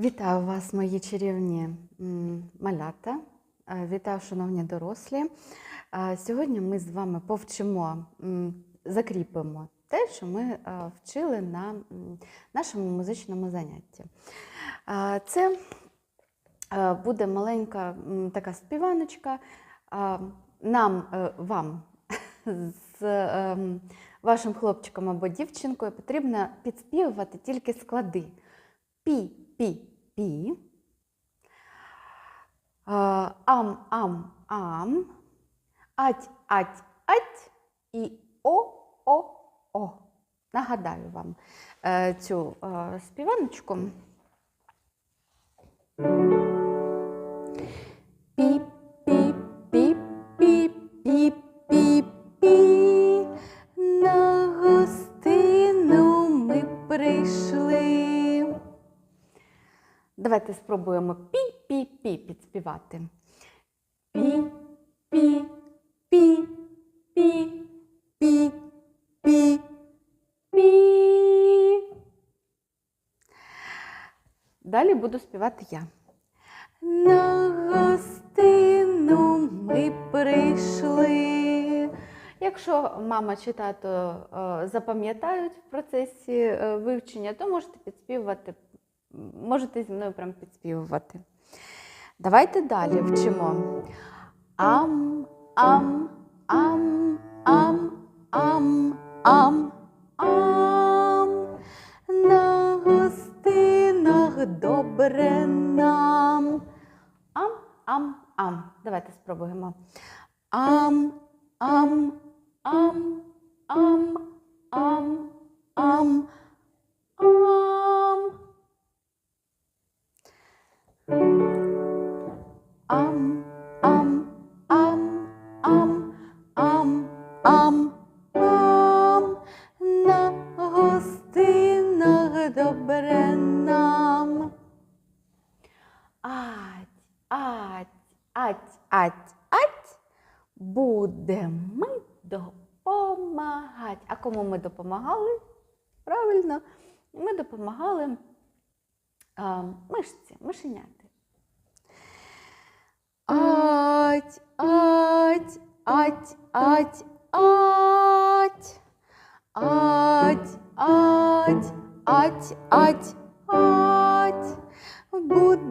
Вітаю вас, мої чарівні малята. Е, Вітаю, шановні дорослі. Е, Сьогодні ми з вами повчимо, закріпимо те, що ми е, вчили на нашому музичному занятті. Це буде маленька така співаночка. Нам, вам з вашим хлопчиком або дівчинкою потрібно підспівувати тільки склади. Пі, пі, пі. Е, Ам, ам, ам. Ать, ать, ать. І о, о, о. Нагадаю вам е, цю е, співаночку. Давайте спробуємо пі-пі-пі підспівати. Пі, пі, пі, пі, пі, пі, пі. Далі буду співати я. На гостину ми прийшли. Якщо мама чи тато е, запам'ятають в процесі е, вивчення, то можете підспівувати, можете зі мною прям підспівувати. Давайте далі вчимо. Ам, ам, ам, ам, ам, ам, ам. На гостинах добре нам. Ам, ам, ам. Давайте спробуємо. Ам, ам, ам, ам, Будемо ми допомагати. А кому ми допомагали? Правильно, ми допомагали а, мишці, мишеняти. Ать, ать, ать, ать, ать. Ать, ать, ать, ать, ать. Будем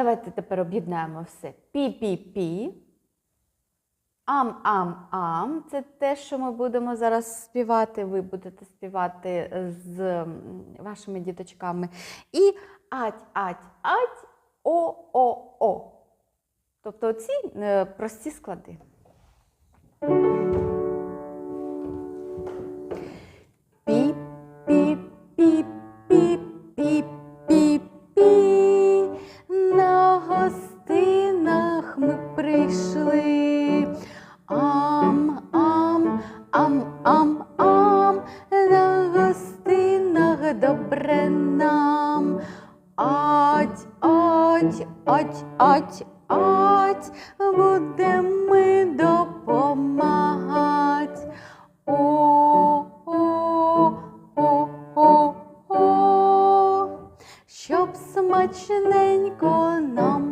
Давайте тепер об'єднаємо все. Пі-пі-пі. Ам-ам-ам. Це те, що ми будемо зараз співати. Ви будете співати з вашими діточками. І ать-ать-ать, о-о-о. Тобто оці е, прості склади. Ми прийшли. Ам, ам, ам, ам, ам. На гостинах добре нам. Ать, ать, ать, ать, ать. Будем ми допомагати. О, о, о, о, о, щоб смачненько нам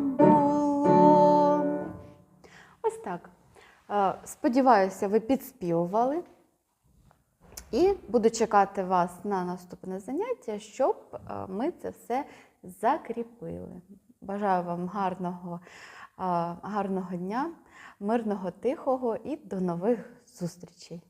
Сподіваюся, ви підспівували. І буду чекати вас на наступне заняття, щоб е, ми це все закріпили. Бажаю вам гарного, е, гарного дня, мирного, тихого і до нових зустрічей!